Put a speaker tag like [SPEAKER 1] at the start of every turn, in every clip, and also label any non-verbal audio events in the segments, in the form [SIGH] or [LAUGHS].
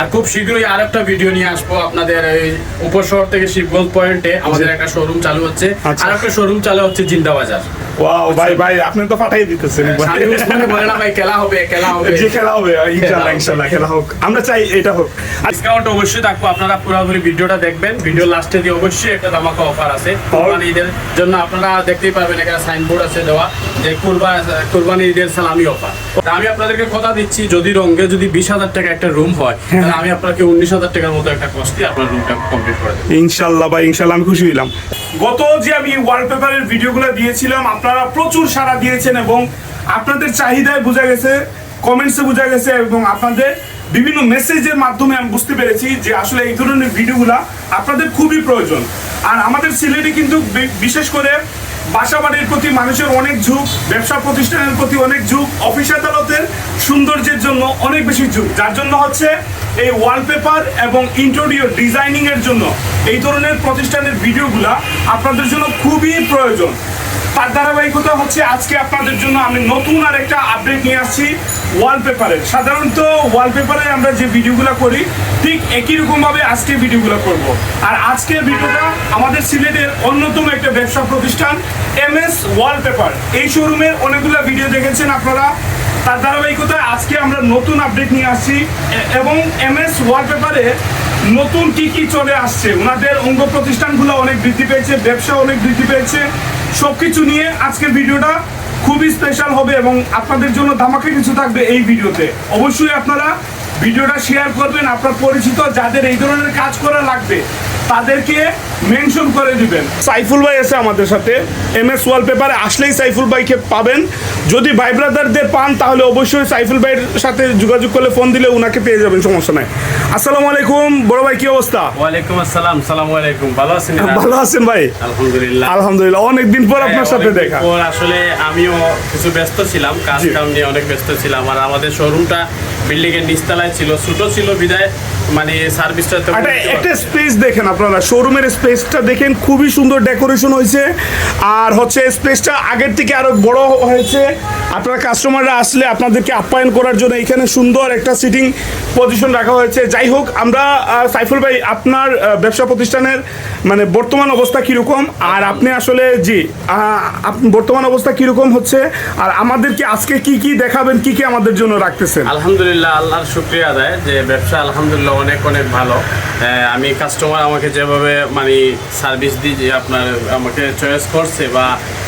[SPEAKER 1] আর খুব শীঘ্রই আর একটা ভিডিও নিয়ে আসব আপনাদের এই উপশহর থেকে শিবগঞ্জ পয়েন্টে আমাদের একটা শোরুম চালু হচ্ছে। আর একটা শোরুম চালু হচ্ছে জিন্দা বাজার
[SPEAKER 2] ওয়াও ভাই ভাই আপনি তো ফাটাই দিতেছেন।
[SPEAKER 1] সানি বলে না ভাই খেলা হবে খেলা হবে।
[SPEAKER 2] খেলা হবে ইনশাল্লাহ ইনশাল্লাহ খেলা হোক। আমরা চাই এটা হোক।
[SPEAKER 1] ডিসকাউন্ট অবশ্যই থাকব আপনারা পুরোপুরি ভিডিওটা দেখবেন। ভিডিও লাস্টে দিয়ে অবশ্যই একটা ধামাকা অফার আছে। কুরবানি ঈদের জন্য আপনারা দেখতেই পারবেন এখানে সাইনবোর্ড আছে দেওয়া যে কুরবা কুরবানি ঈদের সালামি অফার আমি আপনাদেরকে কথা দিচ্ছি যদি রঙ্গে যদি বিশ হাজার টাকা একটা রুম হয় তাহলে আমি আপনাকে উনিশ হাজার টাকার মতো একটা কস্টে আপনার রুমটা কমপ্লিট করে দেবো।
[SPEAKER 2] ইনশাল্লাহ ভাই ইনশাল্লাহ আমি খুশি হইলাম। গত যে আমি ওয়ালপেপারের ভিডিওগুলো দিয়েছিলাম আপনারা প্রচুর সাড়া দিয়েছেন এবং আপনাদের চাহিদায় বোঝা গেছে কমেন্টসে বোঝা গেছে এবং আপনাদের বিভিন্ন মেসেজের মাধ্যমে আমি বুঝতে পেরেছি যে আসলে এই ধরনের ভিডিওগুলো আপনাদের খুবই প্রয়োজন। আর আমাদের সিলেটে কিন্তু বিশেষ করে বাসা বাড়ির প্রতি মানুষের অনেক ঝুঁক, ব্যবসা প্রতিষ্ঠানের প্রতি অনেক ঝুঁক, অফিস আদালতের সৌন্দর্যের জন্য অনেক বেশি ঝুঁক। যার জন্য হচ্ছে এই ওয়ালপেপার এবং ইন্টেরিয়র ডিজাইনিংয়ের জন্য এই ধরনের প্রতিষ্ঠানের ভিডিওগুলা আপনাদের জন্য খুবই প্রয়োজন। তার ধারাবাহিকতা হচ্ছে আজকে আপনাদের জন্য আমি নতুন আর একটা আপডেট নিয়ে আসছি ওয়ালপেপারের সাধারণত ওয়ালপেপারে আমরা যে ভিডিওগুলো করি, ঠিক একই রকমভাবে আজকে ভিডিওগুলো করব। আর আজকের ভিডিওটা আমাদের সিলেটের অন্যতম একটা ব্যবসা প্রতিষ্ঠান এম এস ওয়ালপেপার এই শোরুমের অনেকগুলো ভিডিও দেখেছেন আপনারা। তার ধারাবাহিকতায় আজকে আমরা নতুন আপডেট নিয়ে আসছি। এবং এম এস ওয়ালপেপারে নতুন কি কি চলে আসছে? ওনাদের অঙ্গ প্রতিষ্ঠানগুলো অনেক বৃদ্ধি পেয়েছে ব্যবসা অনেক বৃদ্ধি পেয়েছে। সবকিছু নিয়ে আজকের ভিডিওটা খুবই স্পেশাল হবে এবং আপনাদের জন্য ধামাকা কিছু থাকবে এই ভিডিওতে। অবশ্যই আপনারা ভিডিওটা শেয়ার করবেন, আপনার পরিচিত যাদের এই ধরনের কাজ করা লাগবে। তাদেরকে মেনশন করে দিবেন। সাইফুল ভাই আছে আমাদের সাথে। এম এস ওয়ালপেপারে আসলেই সাইফুল ভাইকে পাবেন। যদি ভাই ব্রাদারদের পান তাহলে অবশ্যই সাইফুল ভাইয়ের সাথে যোগাযোগ করলে ফোন দিলে উনাকে পেয়ে যাবেন সমস্যা নাই। আসসালামু আলাইকুম। বড় ভাই কি অবস্থা?
[SPEAKER 1] ওয়ালাইকুম আসসালাম সালাম আলাইকুম। ভালো আছেন
[SPEAKER 2] ভালো আছেন ভাই?
[SPEAKER 1] আলহামদুলিল্লাহ।
[SPEAKER 2] আলহামদুলিল্লাহ অনেকদিন পর আপনার
[SPEAKER 1] হ্যাঁ,
[SPEAKER 2] সাথে
[SPEAKER 1] অনেকদিন
[SPEAKER 2] দেখা।
[SPEAKER 1] পর আসলে আমিও কিছু ব্যস্ত ছিলাম কাজ। কাম নিয়ে অনেক ব্যস্ত ছিলাম। আর আমাদের শোরুমটা বিল্ডিং এর নিচতলায় ছিল ছোট ছিল বিদায় মানে সার্ভিসটা তো
[SPEAKER 2] একটা স্পেস দেখেন আপনারা শোরুমের স্পেসটা দেখেন খুবই সুন্দর ডেকোরেশন হয়েছে। আর হচ্ছে স্পেসটা আগের থেকে আরও বড় হয়েছে। আপনারা কাস্টমাররা আসলে আপনাদেরকে আপ্যায়ন করার জন্য এখানে সুন্দর একটা সিটিং পজিশন রাখা হয়েছে। যাই হোক আমরা সাইফুল ভাই আপনার ব্যবসা প্রতিষ্ঠানের মানে বর্তমান অবস্থা কীরকম? আর আপনি আসলে জি বর্তমান অবস্থা কীরকম হচ্ছে? আর আমাদেরকে আজকে কি কি দেখাবেন কি কি আমাদের জন্য রাখতেছেন?
[SPEAKER 1] আলহামদুলিল্লাহ আল্লাহর শুক্রিয়া আদায়। যে ব্যবসা আলহামদুলিল্লাহ অনেক অনেক ভালো। আমি কাস্টমার আমাকে যেভাবে মানে সার্ভিস দিই যে আপনার আমাকে চয়েস করছে বা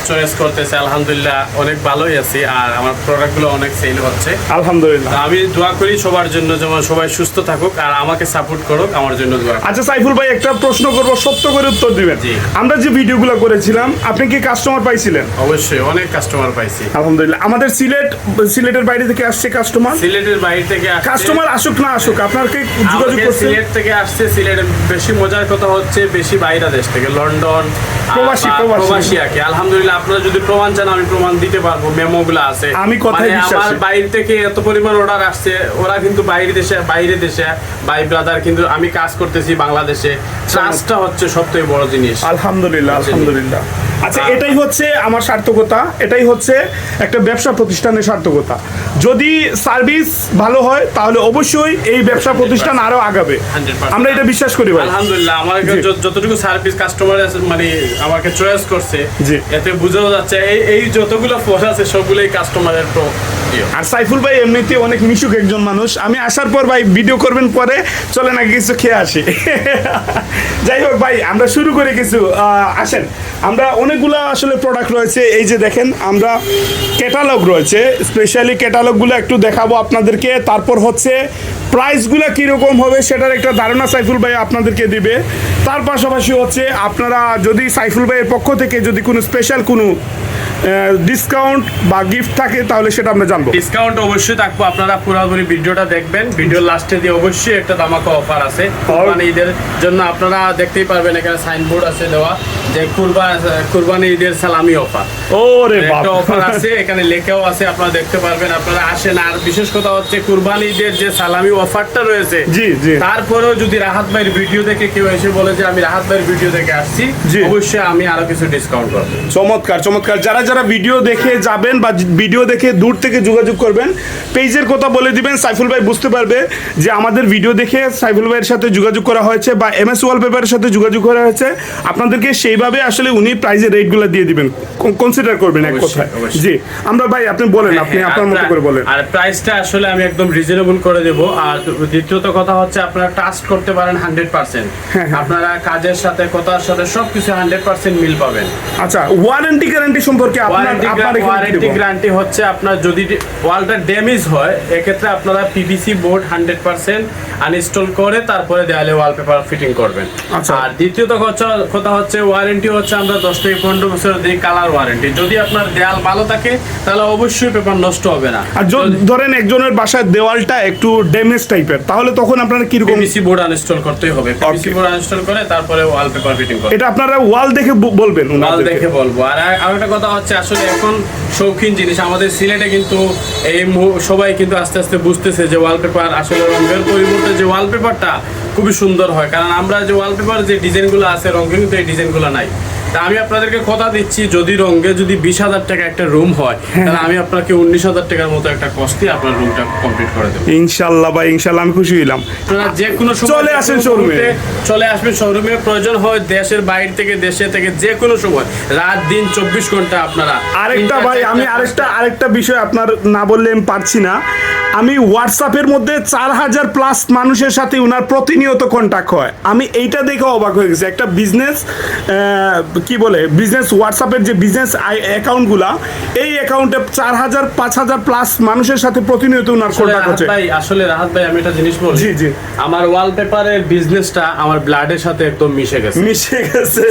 [SPEAKER 1] চয়েস করতেছে আলহামদুলিল্লাহ অনেক ভালোই আছি। আর আমার প্রোডাক্টগুলো অনেক সেল হচ্ছে।
[SPEAKER 2] আলহামদুলিল্লাহ।
[SPEAKER 1] আমি দোয়া করি সবার জন্য যেমন সবাই সুস্থ থাকুক আর আমাকে সাপোর্ট করুক আমার জন্য দোয়া
[SPEAKER 2] আচ্ছা সাইফুল ভাই একটা প্রশ্ন করব সত্য করে উত্তর দিবেন।
[SPEAKER 1] জি।
[SPEAKER 2] আমরা যে ভিডিওগুলো করেছিলাম আপনি কি কাস্টমার পাইছিলেন?
[SPEAKER 1] অবশ্যই অনেক কাস্টমার পাইছি।
[SPEAKER 2] আলহামদুলিল্লাহ। আমাদের সিলেট সিলেটের বাইরে থেকে আসছে কাস্টমার
[SPEAKER 1] সিলেটের বাইরে থেকে
[SPEAKER 2] কাস্টমার আসুক না আসুক আপনাকে যোগাযোগ করছে।
[SPEAKER 1] সিলেট থেকে আসছে সিলেটের বেশি মজার কথা হচ্ছে বেশি বাইরে দেশ থেকে লন্ডন
[SPEAKER 2] প্রবাসী, প্রবাসী।
[SPEAKER 1] আলহামদুলিল্লাহ আপনারা যদি প্রমাণ চান আমি প্রমাণ দিতে পারব মেমো গুলো আছে।
[SPEAKER 2] আমি
[SPEAKER 1] মানে
[SPEAKER 2] বিশ্বাসী।
[SPEAKER 1] আমার বাইরে থেকে এত পরিমাণ অর্ডার আসছে ওরা কিন্তু বাইরে দেশে বাইরে দেশে ভাই ব্রাদার কিন্তু আমি কাজ করতেছি বাংলাদেশে। ট্রাস্টটা হচ্ছে সবথেকে বড় জিনিস।
[SPEAKER 2] আলহামদুলিল্লাহ আলহামদুলিল্লাহ। আচ্ছা এটাই হচ্ছে আমার সার্থকতা এটাই হচ্ছে একটা ব্যবসা প্রতিষ্ঠানের সার্থকতা। যদি সার্ভিস ভালো হয় তাহলে অবশ্যই এই ব্যবসা প্রতিষ্ঠান আরও আগাবে। আমরা এটা বিশ্বাস করি ভাই।
[SPEAKER 1] আলহামদুলিল্লাহ আমার যত- যতটুকু সার্ভিস কাস্টমার মানে আমাকে চয়েস করছে। এতে বুঝানো যাচ্ছে এই এই যতগুলো ফোন আছে সবগুলোই কাস্টমারের প্রো।
[SPEAKER 2] আর সাইফুল ভাই এমনিতে অনেক মিশুক একজন মানুষ। আমি আসার পর ভাই ভিডিও করবেন, পরে চলে না কিছু খেয়ে আসি। [LAUGHS] যাই হোক ভাই, আমরা শুরু করে কিছু আসেন। আমরা অনেকগুলো আসলে প্রোডাক্ট রয়েছে, এই যে দেখেন, আমরা ক্যাটালগ রয়েছে। স্পেশালি ক্যাটালগুলো একটু দেখাবো আপনাদেরকে। তারপর হচ্ছে প্রাইসগুলো কীরকম হবে সেটার একটা ধারণা সাইফুল ভাই আপনাদেরকে দিবে। তার পাশাপাশি হচ্ছে আপনারা যদি সাইফুল ভাইয়ের পক্ষ থেকে যদি কোনো স্পেশাল কোনো ডিসকাউন্ট বা গিফট থাকে, তাহলে সেটা আমরা জানব।
[SPEAKER 1] ডিসকাউন্ট অবশ্যই থাকব। আপনারা পুরোপুরি ভিডিওটা দেখবেন। লাস্টে দিয়ে অবশ্যই একটা দামাকা অফার আছে। ঈদের জন্য আপনারা দেখতেই পারবেন এখানে সাইনবোর্ড আছে দেওয়া যে কুরবা কুরবানি ঈদের সালামি অফার
[SPEAKER 2] ওরে
[SPEAKER 1] একটা অফার আছে এখানে লেখাও আছে আপনারা দেখতে পারবেন। আপনারা আসেন আর বিশেষ কথা হচ্ছে কুরবানি ঈদের যে সালামি অফারটা রয়েছে
[SPEAKER 2] জি জি।
[SPEAKER 1] তারপরেও যদি রাহাত ভাইয়ের ভিডিও দেখে কেউ এসে বলে যে আমি রাহাত ভাইয়ের ভিডিও দেখে আসছি
[SPEAKER 2] জি।
[SPEAKER 1] অবশ্যই আমি আরও কিছু ডিসকাউন্ট করব।
[SPEAKER 2] চমৎকার চমৎকার। যারা যারা ভিডিও দেখে যাবেন বা ভিডিও দেখে দূর থেকে যোগাযোগ করবেন। পেজের কথা বলে দিবেন সাইফুল ভাই বুঝতে পারবে যে আমাদের ভিডিও দেখে সাইফুল ভাইয়ের সাথে যোগাযোগ করা হয়েছে বা এম এস ওয়ালপেপারের সাথে যোগাযোগ করা হয়েছে। আপনাদেরকে সেইভাবে আসলে উনি প্রাইজের রেটগুলো দিয়ে দিবেন। কনসিডার করবেন এক কথায়। জি আমরা ভাই আপনি বলেন আপনি
[SPEAKER 1] হ্যাঁ,
[SPEAKER 2] আপনার মতো করে বলেন।
[SPEAKER 1] আর প্রাইসটা আসলে আমি একদম রিজনেবল করে দেব। আর দ্বিতীয়ত কথা হচ্ছে আপনারা ট্রাস্ট করতে পারেন হান্ড্রেড পার্সেন্ট
[SPEAKER 2] হ্যাঁ,
[SPEAKER 1] আপনারা কাজের সাথে কথার সাথে সবকিছু হান্ড্রেড পার্সেন্ট মিল পাবেন।
[SPEAKER 2] আচ্ছা ওয়ারেন্টি গ্যারান্টি সম্পর্কে আপনার
[SPEAKER 1] ওয়ারেন্টি? গ্যারান্টি হচ্ছে আপনার যদি ওয়ালটা ড্যামেজ হয় এক্ষেত্রে আপনারা PVC board hundred percent uninstall করে তারপরে দেয়ালে ওয়ালপেপার ফিটিং করবেন।
[SPEAKER 2] আচ্ছা।
[SPEAKER 1] আর দ্বিতীয়ত কথা- হচ্ছে ওয়ারেন্টি হচ্ছে আমরা দশ থেকে পনেরো বছর দিই কালার ওয়ারেন্টি যদি আপনার দেয়াল ভালো থাকে তাহলে অবশ্যই পেপার নষ্ট হবে না।
[SPEAKER 2] আর ধরেন একজনের বাসায় দেওয়ালটা একটু ড্যামেজ টাইপের তাহলে তখন আপনারা কীরকম
[SPEAKER 1] পিভিসি বোর্ড আনইনস্টল করতেই হবে। পিভিসি বোর্ড আনইনস্টল করে তারপরে ওয়ালপেপার ফিটিং করবে
[SPEAKER 2] এটা আপনারা ওয়াল দেখে বলবেন ওয়াল
[SPEAKER 1] দেখে বলব। আর আর একটা কথা হচ্ছে আসলে এখন শৌখিন জিনিস। আমাদের সিলেটে কিন্তু এই সবাই কিন্তু আস্তে আস্তে বুঝতেছে যে ওয়ালপেপার আসলে রঙের পরিবর্তে যে ওয়ালপেপারটা খুবই সুন্দর হয়। কারণ আমরা যে ওয়ালপেপার যে ডিজাইনগুলো আছে রঙে কিন্তু এই ডিজাইনগুলো নাই। তা আমি আপনাদেরকে কথা দিচ্ছি যদি রঙে যদি বিশ হাজার টাকা একটা রুম হয় তাহলে আমি আপনাকে উনিশ হাজার টাকার মতো একটা কস্টে আপনার রুমটা কমপ্লিট করে দেবো।
[SPEAKER 2] ইনশাল্লাহ বা ইনশাল্লাহ আমি খুশি হইলাম।
[SPEAKER 1] আপনারা যে কোনো
[SPEAKER 2] চলে আসেন
[SPEAKER 1] শোরুমে চলে আসবেন শোরুমে প্রয়োজন হয় দেশের বাইরে থেকে দেশে থেকে যে কোনো সময়। রাত দিন চব্বিশ ঘণ্টা আপনারা
[SPEAKER 2] আরেকটা ভাই আমি আরেকটা আরেকটা বিষয় আপনার না বললে আমি পারছি না। আমি হোয়াটসঅ্যাপের মধ্যে চার হাজার প্লাস মানুষের সাথে ওনার প্রতিনিয়ত কন্ট্যাক্ট হয়। আমি এইটা দেখে অবাক হয়ে গেছি। একটা বিজনেস কি বলে বিজনেস হোয়াটসঅ্যাপের যে বিজনেস অ্যাকাউন্টগুলা এই অ্যাকাউন্টে চার হাজার পাঁচ হাজার প্লাস মানুষের সাথে প্রতিনিয়ত
[SPEAKER 1] আসলে
[SPEAKER 2] কন্ট্যাক্ট হচ্ছে।
[SPEAKER 1] ভাই আসলে রাহাত ভাই আমি একটা জিনিস বলি।
[SPEAKER 2] জি, জি।
[SPEAKER 1] আমার ওয়ালপেপারের বিজনেসটা আমার ব্লাডের সাথে একদম মিশে গেছে।
[SPEAKER 2] মিশে গেছে।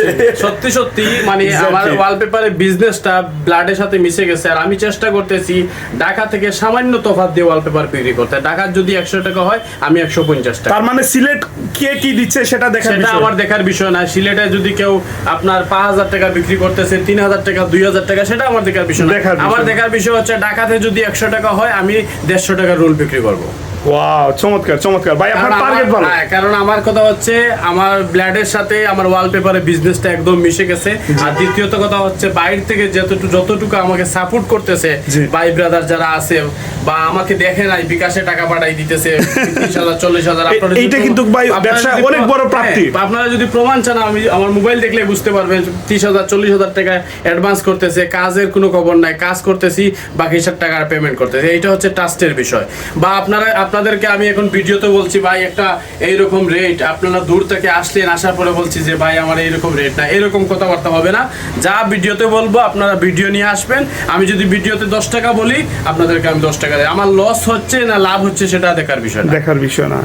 [SPEAKER 1] সত্যি সত্যি মানে. আমার ওয়ালপেপারের বিজনেসটা ব্লাডের সাথে মিশে গেছে। আর আমি চেষ্টা করতেছি ঢাকা থেকে সামান্য তফাৎ দিয়ে ওয়ালপেপার বিক্রি করতে। ঢাকার যদি একশো টাকা হয় আমি একশো পঞ্চাশ টাকা।
[SPEAKER 2] তার মানে সিলেট কে কি দিচ্ছে সেটা দেখার
[SPEAKER 1] সেটা আমার দেখার বিষয় না। সিলেটে যদি কেউ আপনার পাঁচ হাজার টাকা বিক্রি করতেছে তিন হাজার টাকা দুই হাজার টাকা সেটা আমার দেখার বিষয় আমার দেখার বিষয় হচ্ছে ঢাকাতে যদি একশো টাকা হয় আমি দেড়শো টাকা রোল বিক্রি করব।
[SPEAKER 2] ওয়াও চমৎকার চমৎকার। ভাই আপনার টার্গেট
[SPEAKER 1] আমার-
[SPEAKER 2] ভালো।
[SPEAKER 1] কারণ আমার কথা হচ্ছে আমার ব্ল্যাডের সাথে আমার ওয়ালপেপারের বিজনেসটা একদম মিশে গেছে। আর দ্বিতীয়ত কথা হচ্ছে বাইরে থেকে যতটুকু যতটুকু আমাকে সাপোর্ট করতেছে ভাই ব্রাদার যারা আছে বা আমাকে দেখে নাই বিকাশে টাকা পাঠাই দিতেছে [LAUGHS] তিরিশ হাজার চল্লিশ হাজার আপনারা
[SPEAKER 2] এইটা
[SPEAKER 1] যদি-
[SPEAKER 2] কিন্তু ভাই ব্যবসা অনেক বড় প্রাপ্তি।
[SPEAKER 1] আপনারা যদি প্রমাণ চান আমি আমার মোবাইল দেখলে বুঝতে পারবেন তিরিশ হাজার চল্লিশ হাজার টাকা অ্যাডভান্স করতেছে কাজের কোনো খবর নাই কাজ করতেছি বাকি সব টাকার পেমেন্ট করতেছে। এইটা হচ্ছে ট্রাস্টের বিষয়। বা আপনারা আপনাদেরকে আমি এখন ভিডিওতে বলছি, ভাই, একটা এইরকম রেট আপনারা দূর থেকে আসলেন, আসার পরে বলছি যে, ভাই, আমার এইরকম রেট না এরকম কথাবার্তা হবে না। যা ভিডিওতে বলব, আপনারা ভিডিও নিয়ে আসবেন। আমি যদি ভিডিওতে দশ টাকা বলি, আপনাদেরকে আমি দশ টাকা দিই আমার লস হচ্ছে না, লাভ হচ্ছে, সেটা দেখার বিষয়
[SPEAKER 2] দেখার বিষয় না।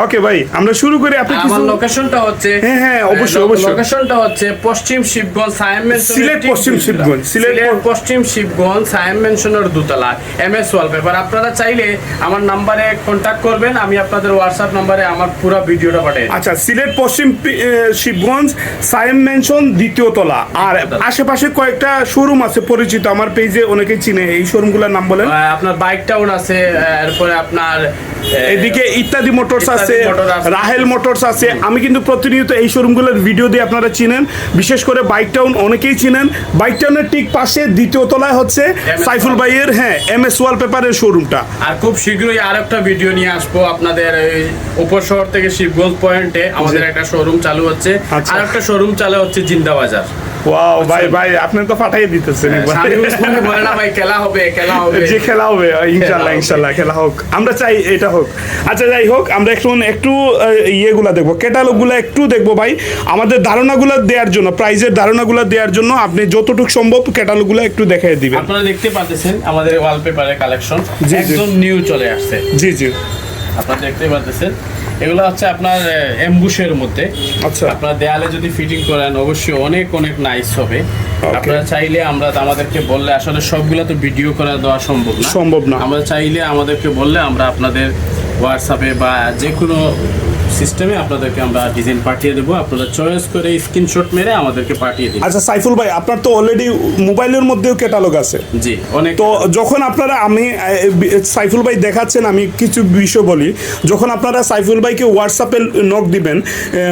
[SPEAKER 2] ওকে ভাই আমরা শুরু করি। আপনি
[SPEAKER 1] আমার
[SPEAKER 2] কিছু
[SPEAKER 1] লোকেশনটা হচ্ছে
[SPEAKER 2] হ্যাঁ, হ্যাঁ, অবশ্যই, অবশ্যই।
[SPEAKER 1] লোকেশনটা হচ্ছে পশ্চিম শিবগঞ্জ সায়েম মেনশনের
[SPEAKER 2] সিলেট পশ্চিম শিবগঞ্জ, সিলেট
[SPEAKER 1] পশ্চিম শিবগঞ্জ সায়েম মেনশনের দুতলা এম এস ওয়ালপেপার আপনারা চাইলে আমার নাম্বারে কন্ট্যাক্ট করবেন আমি আপনাদের হোয়াটসঅ্যাপ নাম্বারে আমার পুরো ভিডিওটা দেব।
[SPEAKER 2] আচ্ছা সিলেট পশ্চিম শিবগঞ্জ সায়েম মেনশন দ্বিতীয় তলা। আর আশেপাশে কয়েকটা শোরুম আছে পরিচিত আমার পেজে অনেকেই চিনে এই শোরুমগুলোর নাম বলেন।
[SPEAKER 1] আপনার বাইক টাউন আছে এরপরে আপনার
[SPEAKER 2] এদিকে ইত্যাদি মোটরস আছে
[SPEAKER 1] আছে।
[SPEAKER 2] রাহেল মোটরস আছে। আমি কিন্তু প্রতিনিয়ত এই শোরুমগুলোর ভিডিও দিয়ে আপনারা চিনেন। বিশেষ করে বাইক টাউন অনেকেই চিনেন। বাইক টাউনের ঠিক পাশে দ্বিতীয় তলায় হচ্ছে সাইফুল ভাইয়ের হ্যাঁ এম এস ওয়াল পেপারের শোরুমটা
[SPEAKER 1] আর খুব শীঘ্রই আর একটা ভিডিও নিয়ে আসব আপনাদের এই উপশহর থেকে শিবগঞ্জ পয়েন্টে আমাদের একটা শোরুম চালু হচ্ছে। আর একটা শোরুম চালু হচ্ছে জিন্দা বাজার।
[SPEAKER 2] ওয়াও ভাই ভাই আপনি তো ফাটাই দিতেছেন।
[SPEAKER 1] স্বামী বলে না ভাই খেলা হবে খেলা হবে।
[SPEAKER 2] যে খেলা হবে ইনশাল্লাহ
[SPEAKER 1] হবে।
[SPEAKER 2] ইনশাল্লাহ খেলা হোক। আমরা চাই এটা হোক। আচ্ছা যাই হোক আমরা এখন একটু আহ, ইয়েগুলা দেখব। ক্যাটালগুলো একটু দেখব ভাই। আমাদের ধারণাগুলো দেওয়ার জন্য প্রাইজের ধারণাগুলো দেওয়ার জন্য আপনি যতটুকু সম্ভব ক্যাটালগুলো একটু দেখাই দিবেন।
[SPEAKER 1] আপনারা দেখতে পাচ্ছেন আমাদের ওয়ালপেপারের কালেকশন
[SPEAKER 2] জি।
[SPEAKER 1] একদম নিউ চলে আসছে।
[SPEAKER 2] জি জি।
[SPEAKER 1] আপনারা দেখতেই পাচ্ছেন এগুলো হচ্ছে আপনার এমবুশের মধ্যে।
[SPEAKER 2] আচ্ছা।
[SPEAKER 1] আপনার দেয়ালে যদি ফিটিং করেন অবশ্যই অনেক অনেক নাইস হবে। আপনারা চাইলে আমরা আমাদেরকে বললে আসলে সবগুলো তো ভিডিও করে দেওয়া সম্ভব না।
[SPEAKER 2] সম্ভব না।
[SPEAKER 1] আমরা চাইলে আমাদেরকে বললে আমরা আপনাদের হোয়াটসঅ্যাপে বা যে কোনো সিস্টেমে আপনাদেরকে আমরা ডিজাইন পাঠিয়ে দেবো। আপনারা চয়েস করে স্ক্রিনশট মেরে আমাদেরকে পাঠিয়ে দিন।
[SPEAKER 2] আচ্ছা সাইফুল ভাই আপনার তো অলরেডি মোবাইলের মধ্যেও ক্যাটালগ আছে।
[SPEAKER 1] জি অনেক।
[SPEAKER 2] তো যখন আপনারা আমি সাইফুল ভাই দেখাচ্ছেন আমি কিছু বিষয় বলি। যখন আপনারা সাইফুল ভাইকে হোয়াটসঅ্যাপে নক দিবেন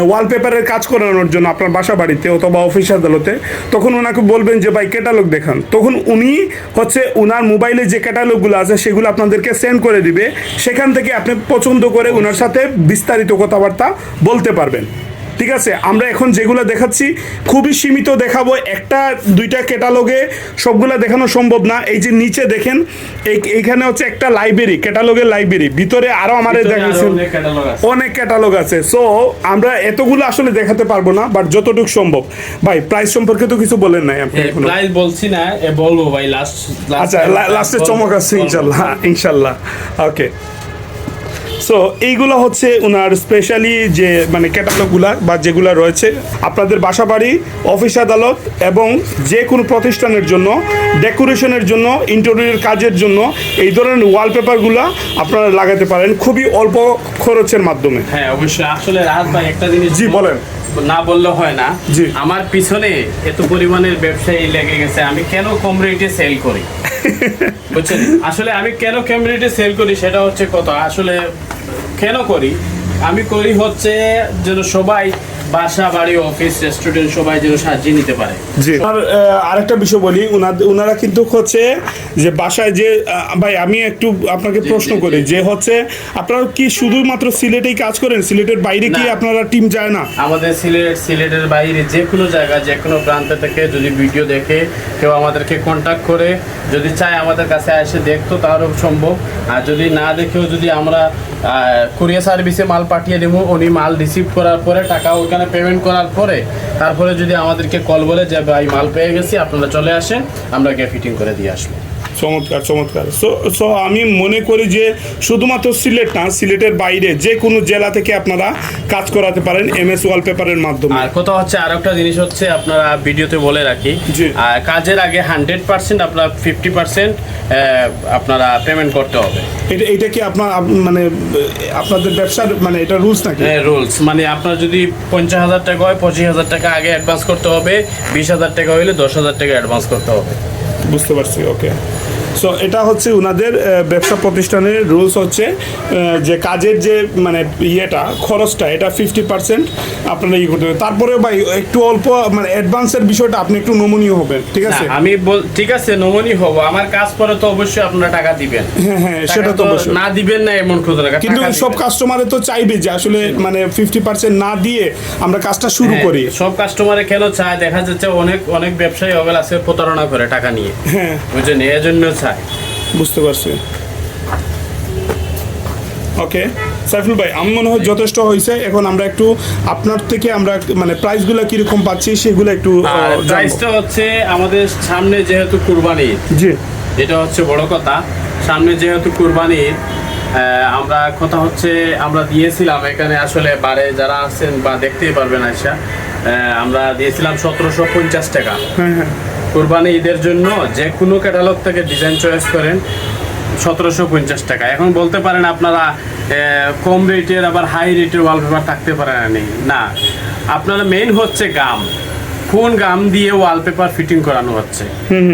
[SPEAKER 2] ওয়ালপেপারের কাজ করানোর জন্য আপনার বাসা বাড়িতে অথবা অফিস আদালতে তখন ওনাকে বলবেন যে ভাই ক্যাটালগ দেখান। তখন উনি হচ্ছে ওনার মোবাইলে যে ক্যাটালগুলো আছে সেগুলো আপনাদেরকে সেন্ড করে দিবে। সেখান থেকে আপনি পছন্দ করে ওনার সাথে বিস্তারিত কথাবার্তা বলতে পারবেন। ঠিক আছে? আমরা এখন যেগুলো দেখাচ্ছি খুবই সীমিত দেখাবো। একটা দুইটা ক্যাটালগে সবগুলো দেখানো সম্ভব না। এই যে নিচে দেখেন এইখানে হচ্ছে একটা লাইব্রেরি ক্যাটালগের লাইব্রেরি। ভিতরে আরও আমাদের দেখাচ্ছেন
[SPEAKER 1] অনেক
[SPEAKER 2] ক্যাটালগ আছে। সো আমরা এতগুলো আসলে দেখাতে পারব না বাট যতটুকু সম্ভব। ভাই প্রাইস সম্পর্কে তো কিছু বলেন নাই আপনি এখনও।
[SPEAKER 1] প্রাইস বলছি না বলব ভাই লাস্ট
[SPEAKER 2] আচ্ছা লাস্টে চমক আছে ইনশাল্লাহ ইনশাল্লাহ। ওকে সো এইগুলো হচ্ছে ওনার স্পেশালি যে মানে ক্যাটালগুলা বা যেগুলো রয়েছে। আপনাদের বাসা বাড়ি অফিস আদালত এবং যে কোনো প্রতিষ্ঠানের জন্য ডেকোরেশনের জন্য ইন্টেরিয়র কাজের জন্য এই ধরনের ওয়ালপেপারগুলো আপনারা লাগাতে পারেন খুবই অল্প খরচের মাধ্যমে।
[SPEAKER 1] হ্যাঁ অবশ্যই। আসলে রাহাত ভাই একটা জিনিস
[SPEAKER 2] জি, বলেন।
[SPEAKER 1] না বললে হয় না। আমার পিছনে এত পরিমাণের ব্যবসায়ী লেগে গেছে আমি কেন কম রেটে সেল করি? [LAUGHS] বুঝছেন? আসলে আমি কেন কম রেটে সেল করি সেটা হচ্ছে কথা। আসলে কেন করি? আমি করি হচ্ছে যেন সবাই বাসা বাড়ি অফিস রেস্টুরেন্ট সবাই যেন সাজিয়ে নিতে পারে।
[SPEAKER 2] জি। আর আরেকটা বিষয় বলি উনারা কিন্তু হচ্ছে যে বাসায় যে ভাই আমি একটু আপনাকে প্রশ্ন করি যে হচ্ছে আপনারা কি শুধুমাত্র সিলেটেই কাজ করেন? সিলেটের বাইরে কি আপনারা টিম যায় না?
[SPEAKER 1] আমাদের সিলেট সিলেটের বাইরে যে কোনো জায়গা যে কোনো প্রান্ত থেকে যদি ভিডিও দেখে কেউ আমাদেরকে কন্ট্যাক্ট করে যদি চায় আমাদের কাছে এসে দেখতো তারও সম্ভব। আর যদি না দেখেও যদি আমরা কুরিয়ার সার্ভিসে মাল পাঠিয়ে দেবো উনি মাল রিসিভ করার পরে টাকা ওখানে পেমেন্ট করার পরে তারপরে যদি আমাদেরকে কল বলে যে ভাই মাল পেয়ে গেছি আপনারা চলে আসেন আমরা গিয়ে ফিটিং করে দিয়ে আসব।
[SPEAKER 2] চমৎকার চমৎকার। সো সো আমি মনে করি যে শুধুমাত্র সিলেট না সিলেটের বাইরে যে কোনো জেলা থেকে আপনারা কাজ করাতে পারেন এম এস ওয়ালপেপারের মাধ্যমে।
[SPEAKER 1] আর কথা হচ্ছে আর একটা জিনিস হচ্ছে আপনারা ভিডিওতে বলে রাখি। কাজের আগে হান্ড্রেড পার্সেন্ট আপনার ফিফটি পার্সেন্ট আপনারা পেমেন্ট করতে হবে।
[SPEAKER 2] এটা এটা কি আপনার মানে আপনাদের ব্যবসার মানে এটা রুলস থাকে হ্যাঁ
[SPEAKER 1] রুলস মানে আপনার যদি পঞ্চাশ হাজার টাকা হয় পঁচিশ হাজার টাকা আগে অ্যাডভান্স করতে হবে বিশ হাজার টাকা হইলে দশ হাজার টাকা অ্যাডভান্স করতে হবে।
[SPEAKER 2] বুঝতে পারছি ওকে সো এটা হচ্ছে ওনাদের ব্যবসা প্রতিষ্ঠানের রুলস হচ্ছে যে কাজের যে মানে ইয়েটা খরচটা এটা ফিফটি পার্সেন্ট আপনারা ইয়ে করতে হবে তারপরে ভাই একটু অল্প মানে অ্যাডভান্সের বিষয়টা আপনি একটু নমনীয় হবেন ঠিক
[SPEAKER 1] না,
[SPEAKER 2] আছে?
[SPEAKER 1] আমি বল ঠিক আছে নমনি হব। আমার কাজ পরে তো অবশ্যই আপনারা টাকা দিবেন।
[SPEAKER 2] হ্যাঁ হ্যাঁ সেটা তো অবশ্যই।
[SPEAKER 1] না দিবেন না এমন কথা টাকা
[SPEAKER 2] কিন্তু সব। কাস্টমারে তো চাইবে যে আসলে মানে ফিফটি পার্সেন্ট না দিয়ে আমরা কাজটা শুরু
[SPEAKER 1] হ্যাঁ,
[SPEAKER 2] করি।
[SPEAKER 1] সব কাস্টমারে কেন চায়? দেখা যাচ্ছে অনেক অনেক ব্যবসায়ী অবেল আছে প্রতারণা করে টাকা নিয়ে।
[SPEAKER 2] হ্যাঁ।
[SPEAKER 1] বুঝছেন? এর জন্য চায়
[SPEAKER 2] বুঝতে পারছি। ওকে সাইফুল ভাই আমি মনে হয় যথেষ্ট হয়েছে। এখন আমরা একটু আপনার থেকে আমরা মানে প্রাইসগুলো কীরকম পাচ্ছি সেগুলো একটু।
[SPEAKER 1] প্রাইসটা হচ্ছে আমাদের সামনে যেহেতু কুরবানি
[SPEAKER 2] জি।
[SPEAKER 1] এটা হচ্ছে বড় কথা। সামনে যেহেতু কুরবানি আমরা কথা হচ্ছে আমরা দিয়েছিলাম এখানে আসলে বারে যারা আছেন বা দেখতেই পারবেন আয়সা আমরা দিয়েছিলাম সতেরোশো পঞ্চাশ টাকা।
[SPEAKER 2] হ্যাঁ হ্যাঁ।
[SPEAKER 1] কোরবানি ঈদের জন্য যে কোনো ক্যাটালগ থেকে ডিজাইন চয়েস করেন সতেরোশো পঞ্চাশ টাকা। এখন বলতে পারেন আপনারা কম রেটের আবার হাই রেটের ওয়ালপেপার থাকতে পারেন না না আপনারা মেইন হচ্ছে গাম কোন গাম দিয়ে ওয়ালপেপার ফিটিং করানো হচ্ছে।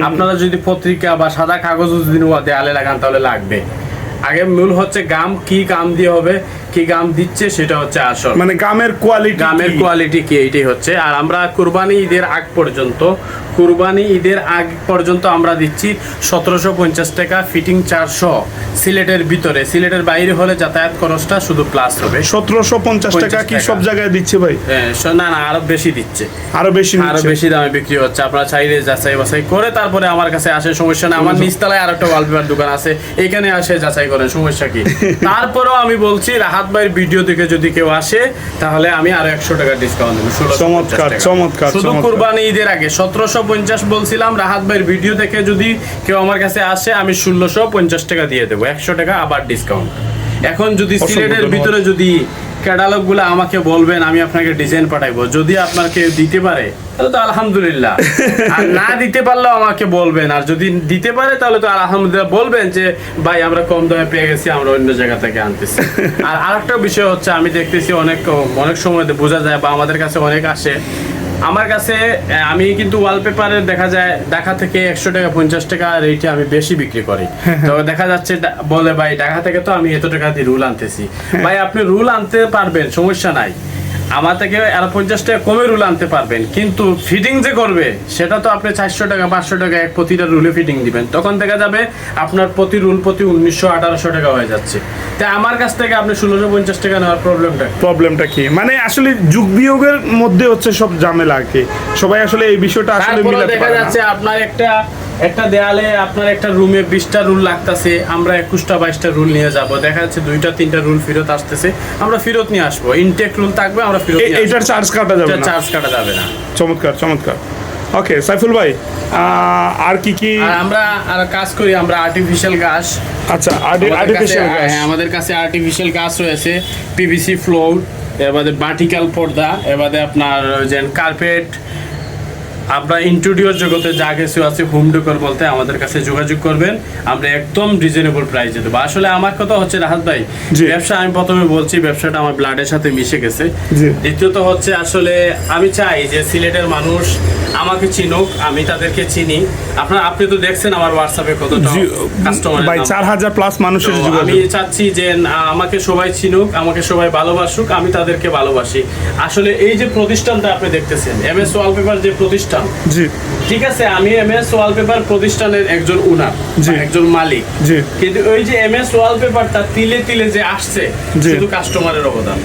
[SPEAKER 1] আপনারা যদি পত্রিকা বা সাদা কাগজ যদি দেয়ালে লাগান তাহলে লাগবে। আগে মূল হচ্ছে গাম কি গাম দিয়ে হবে কি গাম দিচ্ছে সেটা হচ্ছে আসল।
[SPEAKER 2] মানে গামের কোয়ালিটি
[SPEAKER 1] গামের কোয়ালিটি কি এইটাই হচ্ছে। আর আমরা কুরবানি ঈদের আগ পর্যন্ত কুরবানি ঈদের আগ পর্যন্ত আমরা দিচ্ছি সতেরোশো পঞ্চাশ টাকা ফিটিং চারশো সিলেটের ভিতরে। সিলেটের বাইরে হলে যাতায়াত খরচটা শুধু প্লাস হবে।
[SPEAKER 2] সতেরোশো পঞ্চাশ টাকা কি সব জায়গায় দিচ্ছে ভাই?
[SPEAKER 1] হ্যাঁ, না না আরও বেশি দিচ্ছে।
[SPEAKER 2] আরও বেশি আরও
[SPEAKER 1] বেশি দামে বিক্রি হচ্ছে। আপনারা চাইলে যাচাই বাছাই করে তারপরে আমার কাছে আসে সমস্যা না আমার নিচতলায় আর একটা ওয়ালপেপার দোকান আছে। এখানে আসে যাচাই করেন সমস্যা কি? তারপরেও আমি বলছি রাহাত ভাইয়ের ভিডিও থেকে যদি কেউ আসে তাহলে আমি আরও একশো টাকা ডিসকাউন্ট দেবো
[SPEAKER 2] চমৎকার, চমৎকার,
[SPEAKER 1] শুধু। কুরবানি ঈদের আগে সতেরোশো পঞ্চাশ বলছিলাম রাহাত ভাইয়ের ভিডিও থেকে যদি কেউ আমার কাছে আসে আমি ষোলোশো পঞ্চাশ টাকা দিয়ে দেবো একশো টাকা আবার ডিসকাউন্ট এখন যদি সিলেটের ভিতরে যদি ক্যাটালগগুলো আমাকে বলবেন আমি আপনাকে ডিজাইন পাঠাইবো। যদি আপনার কেউ দিতে পারে তো আলহামদুলিল্লাহ। আর না দিতে পারলেও আমাকে বলবেন। আর যদি দিতে পারে তাহলে তো আলহামদুলিল্লাহ বলবেন যে ভাই আমরা কম দামে পেয়ে গেছি আমরা অন্য জায়গা থেকে আনতেছি। [LAUGHS] আর আরেকটা বিষয় হচ্ছে আমি দেখতেছি অনেক অনেক সময় বোঝা যায় বা আমাদের কাছে অনেক আসে আমার কাছে আমি কিন্তু ওয়ালপেপারে দেখা যায় ঢাকা থেকে একশো টাকা পঞ্চাশ টাকা রেটে আমি বেশি বিক্রি করি। [LAUGHS] তো দেখা যাচ্ছে বলে ভাই ঢাকা থেকে তো আমি এত টাকা দিয়ে রুল আনতেছি। [LAUGHS] ভাই আপনি রুল আনতে পারবেন সমস্যা নাই। আমার থেকে আর পঞ্চাশ টাকা কমে রুল আনতে পারবেন। কিন্তু ফিটিং যে করবে সেটা তো আপনি চারশো টাকা পাঁচশো টাকা এক প্রতিটা রুলে ফিটিং দিবেন। তখন দেখা যাবে আপনার প্রতি রুল প্রতি উনিশশো আঠারোশো টাকা হয়ে যাচ্ছে। তাই আমার কাছ থেকে আপনি ষোলোশো পঞ্চাশ টাকা নেওয়ার প্রবলেমটা
[SPEAKER 2] প্রবলেমটা কি? মানে আসলে যুগ বিয়োগের মধ্যে হচ্ছে সব ঝামেলা আর কি। সবাই আসলে এই বিষয়টা আসলে
[SPEAKER 1] দেখা যাচ্ছে আপনার একটা একটা দেয়ালে আপনার একটা রুমে বিশটা রুল লাগতেছে আমরা একুশটা বাইশটা রুল নিয়ে যাব। দেখা যাচ্ছে দুইটা তিনটা রুল ফেরত আসতেছে। আমরা ফেরত নিয়ে আসব। ইনটেক রুল থাকবে আমরা ফেরত
[SPEAKER 2] এ-
[SPEAKER 1] নিয়ে
[SPEAKER 2] এইটার চার্জ কাটা যাবে না।
[SPEAKER 1] চার্জ কাটা যাবে না।
[SPEAKER 2] চমৎকার চমৎকার। ওকে সাইফুল ভাই আর কি কি
[SPEAKER 1] আমরা আর কাজ করি আমরা আর্টিফিশিয়াল গাছ
[SPEAKER 2] আচ্ছা
[SPEAKER 1] আর্টিফিশিয়াল
[SPEAKER 2] আর্টিফিশিয়াল
[SPEAKER 1] হ্যাঁ আমাদের কাছে আর্টিফিশিয়াল গাছ রয়েছে। পিভিসি ফ্লোর এবারে বাটিক্যাল পর্দা এবারে আপনার যে কার্পেট আমরা ইন্টুডিওর জগতে যা কিছু আছে হোম ডেকোর বলতে আমাদের কাছে যোগাযোগ করবেন। আমরা একদম রিজনেবল প্রাইসে দেবো। আসলে আমার কথা হচ্ছে রাহাত ভাই ব্যবসা আমি প্রথমে বলছি ব্যবসাটা আমার ব্লাডের সাথে মিশে গেছে। দ্বিতীয়ত হচ্ছে আসলে আমি চাই যে সিলেটের মানুষ আমাকে চিনুক আমি তাদেরকে চিনি। আপনার আপনি তো দেখছেন আমার হোয়াটসঅ্যাপে কতটা
[SPEAKER 2] জি,
[SPEAKER 1] কাস্টমার
[SPEAKER 2] ভাই চার হাজার প্লাস মানুষের
[SPEAKER 1] আমি চাচ্ছি যে আমাকে সবাই চিনুক আমাকে সবাই ভালোবাসুক আমি তাদেরকে ভালোবাসি। আসলে এই যে প্রতিষ্ঠানটা আপনি দেখতেছেন এম এস ওয়ালপেপার যে প্রতিষ্ঠান
[SPEAKER 2] জি।
[SPEAKER 1] ঠিক আছে আমি এম এস ওয়ালপেপার প্রতিষ্ঠানের একজন একজন মালিক।
[SPEAKER 2] জি।
[SPEAKER 1] কিন্তু ওই যে এম এস ওয়ালপেপারটা তিলে তিলে যে আসছে শুধু কাস্টমারের অবদান।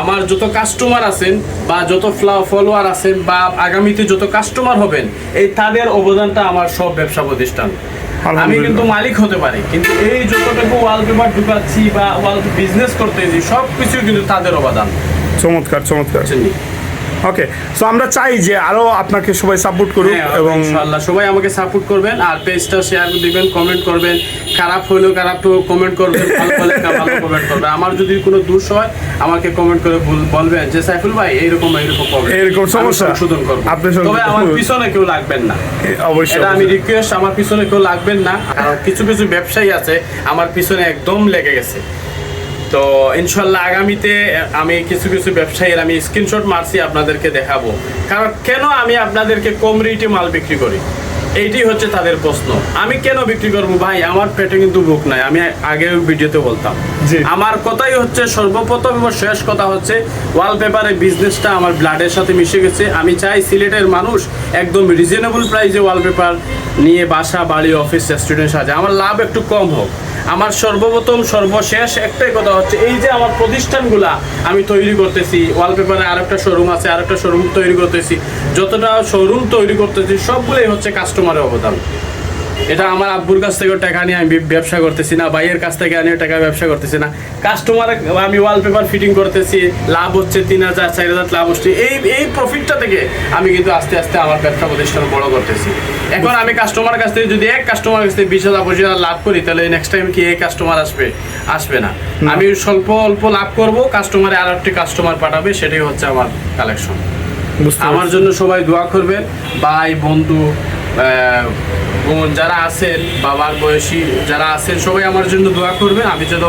[SPEAKER 1] আমার যত কাস্টমার আছেন বা যত ফলোয়ার আছেন বা আগামীতে যত কাস্টমার হবেন এই তাদের অবদানটা আমার সব ব্যবসা প্রতিষ্ঠান। আমি কিন্তু মালিক হতে পারি কিন্তু এই যতটুকু ওয়ালপেপার ঢুকাচ্ছি বা ওয়াল বিজনেস করতেছি সব কিছু কিন্তু তাদের অবদান।
[SPEAKER 2] চমৎকার চমৎকার? ওকে সো আমরা চাই যে আরও আপনাকে সবাই সাপোর্ট করুক
[SPEAKER 1] হ্যাঁ,
[SPEAKER 2] এবং
[SPEAKER 1] ইনশাআল্লাহ সবাই আমাকে সাপোর্ট করবেন আর পেজটা শেয়ার দিবেন কমেন্ট করবেন। খারাপ হলেও খারাপ কমেন্ট করবেন ভালো হলে ভালো কমেন্ট করবেন আমার যদি কোনো দোষ হয় আমাকে কমেন্ট করে বল- বলবেন যে সাইফুল ভাই এইরকম এইরকম প্রবলেম
[SPEAKER 2] এরকম সমস্যা?
[SPEAKER 1] সংশোধন করব।
[SPEAKER 2] আপনি
[SPEAKER 1] তবে আমার পিছনে কেউ লাগবেন না।
[SPEAKER 2] অবশ্যই
[SPEAKER 1] এটা আমি রিকোয়েস্ট আমার পিছনে কেউ লাগবেন না। কারণ কিছু কিছু ব্যবসায়ী আছে আমার পিছনে একদম লেগে গেছে। তো ইনশাল্লাহ আগামীতে আমি কিছু কিছু ব্যবসায়ীর আমি স্ক্রিনশট মারছি আপনাদেরকে দেখাবো। কারণ কেন আমি আপনাদেরকে কম রেটে মাল বিক্রি করি? এইটাই হচ্ছে তাদের প্রশ্ন। আমি কেন বিক্রি করব? ভাই আমার পেটে কিন্তু বুক নাই। আমি আগের ভিডিওতে বলতাম। আমার কথাই হচ্ছে সর্বপ্রথম এবং শেষ কথা হচ্ছে ওয়ালপেপারের বিজনেসটা আমার ব্লাডের সাথে মিশে গেছে। আমি চাই সিলেটের মানুষ একদম রিজনেবল প্রাইসে ওয়ালপেপার নিয়ে বাসা বাড়ি অফিস রেস্টুরেন্ট সাজে। আমার লাভ একটু কম হোক। আমার সর্বপ্রথম, সর্বশেষ একটাই কথা হচ্ছে, এই যে আমার প্রতিষ্ঠানগুলা আমি তৈরি করতেছি ওয়ালপেপারে আর একটা শোরুম আছে আর একটা শোরুম তৈরি করতেছি, যতটা শোরুম তৈরি করতেছি, সবগুলোই হচ্ছে কাস্টমারের অবদান। এটা আমার আব্বুর কাছ থেকে টাকা নিয়ে আমি ব্যবসা করতেছি না ভাইয়ের কাছ থেকে আনিয়ে টাকা ব্যবসা করতেছি না। কাস্টমার আমি ওয়ালপেপার ফিটিং করতেছি লাভ হচ্ছে তিন হাজার চার হাজার লাভ হচ্ছে। এই এই প্রফিটটা থেকে আমি কিন্তু আস্তে আস্তে আমার ব্যবসা প্রতিষ্ঠান বড় করতেছি। এখন আমি কাস্টমার কাছ থেকে যদি এক কাস্টমার কাছ থেকে বিশ হাজার পঁচিশ হাজার লাভ করি তাহলে নেক্সট টাইম কি এই কাস্টমার আসবে? আসবে না। আমি স্বল্প অল্প লাভ করব কাস্টমারে আর একটি কাস্টমার পাঠাবে সেটাই হচ্ছে আমার কালেকশন আমার জন্য সবাই দোয়া করবেন। ভাই বন্ধু যারা আছেন বাবার বয়সী যারা আছেন সবাই আমার জন্য দোয়া করবেন আমি যেন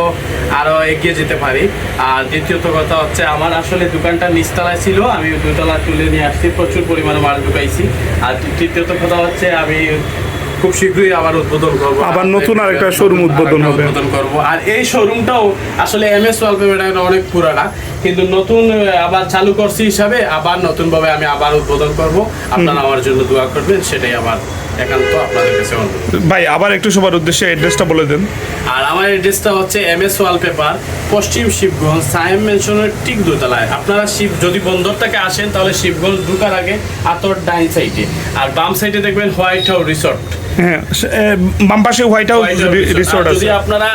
[SPEAKER 1] আরও এগিয়ে যেতে পারি। আর দ্বিতীয়ত কথা হচ্ছে আমার আসলে দোকানটা নিচতলায় ছিল আমি দুতলা তুলে নিয়ে আসছি প্রচুর পরিমাণে মাল ঢুকাইছি। আর তৃতীয়ত কথা হচ্ছে আমি খুব শীঘ্রই আবার উদ্বোধন করব।
[SPEAKER 2] আবার নতুন আরেকটা showroom উদ্বোধন হবে।
[SPEAKER 1] উদ্বোধন করব। আর এই শোরুমটাও আসলে এম এস ওয়ালপেপারটা অনেক পুরানা। কিন্তু নতুন আবার চালু করছি হিসাবে আবার নতুন ভাবে আমি আবার উদ্বোধন করব। আপনারা আমার জন্য দোয়া করবেন সেটাই আমার একান্ত আপনাদের কাছে অনুরোধ।
[SPEAKER 2] ভাই আবার একটু সবার উদ্দেশ্যে অ্যাড্রেসটা বলে দেন।
[SPEAKER 1] আর আমার অ্যাড্রেসটা হচ্ছে এম এস ওয়ালপেপার পশ্চিম শিবগঞ্জ সায়েম মেনশনের ঠিক দোতলায় আপনারা শিব যদি বন্দর থেকে আসেন তাহলে শিবগঞ্জ ঢুকার আগে আতর ডাইন সাইডে আর বাম সাইডে দেখবেন হোয়াইট হাউস রিসর্ট
[SPEAKER 2] হ্যাঁ বাম পাশে হোয়াইট হাউস
[SPEAKER 1] হোয়াইট
[SPEAKER 2] রিসোর্ট আছে
[SPEAKER 1] যদি আপনারা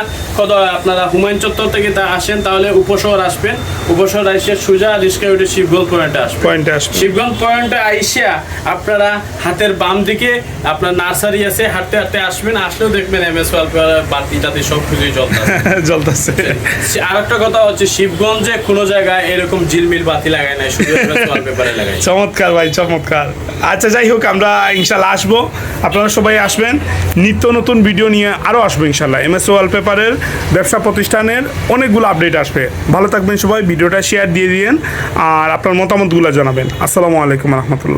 [SPEAKER 1] আপনারা হুমায়ুন চত্বর থেকে আসেন তাহলে উপশহর আসবেন। উপসর আইসে সুজা রিস্কা উঠে শিবগঞ্জ পয়েন্টে আসবে।
[SPEAKER 2] পয়েন্টে আসবে।
[SPEAKER 1] শিবগঞ্জ পয়েন্টে আইসা আপনারা হাতের বাম দিকে আপনার নার্সারি আছে হাঁটতে হাঁটতে আসবেন আসলেও দেখবেন এম এস বাতি টাতি সব কিছুই
[SPEAKER 2] জ্বলতেছে। [LAUGHS]
[SPEAKER 1] আর একটা কথা হচ্ছে শিবগঞ্জে কোনো জায়গায় এরকম ঝিলমিল বাতি লাগায় নাই শুধু পেপারে
[SPEAKER 2] চমৎকার ভাই চমৎকার। আচ্ছা যাই হোক আমরা ইনশাল্লাহ আসব। আপনারা সবাই আসবেন। নিত্য নতুন ভিডিও নিয়ে আরও আসব ইনশাল্লাহ। এম এস ওয়ালপেপারের ব্যবসা প্রতিষ্ঠানের অনেকগুলো আপডেট আসবে। ভালো থাকবেন সবাই ভিডিওটা শেয়ার দিয়ে দিন আর আপনার মতামতগুলো জানাবেন। আসসালামু আলাইকুম রহমতুল্লাহ।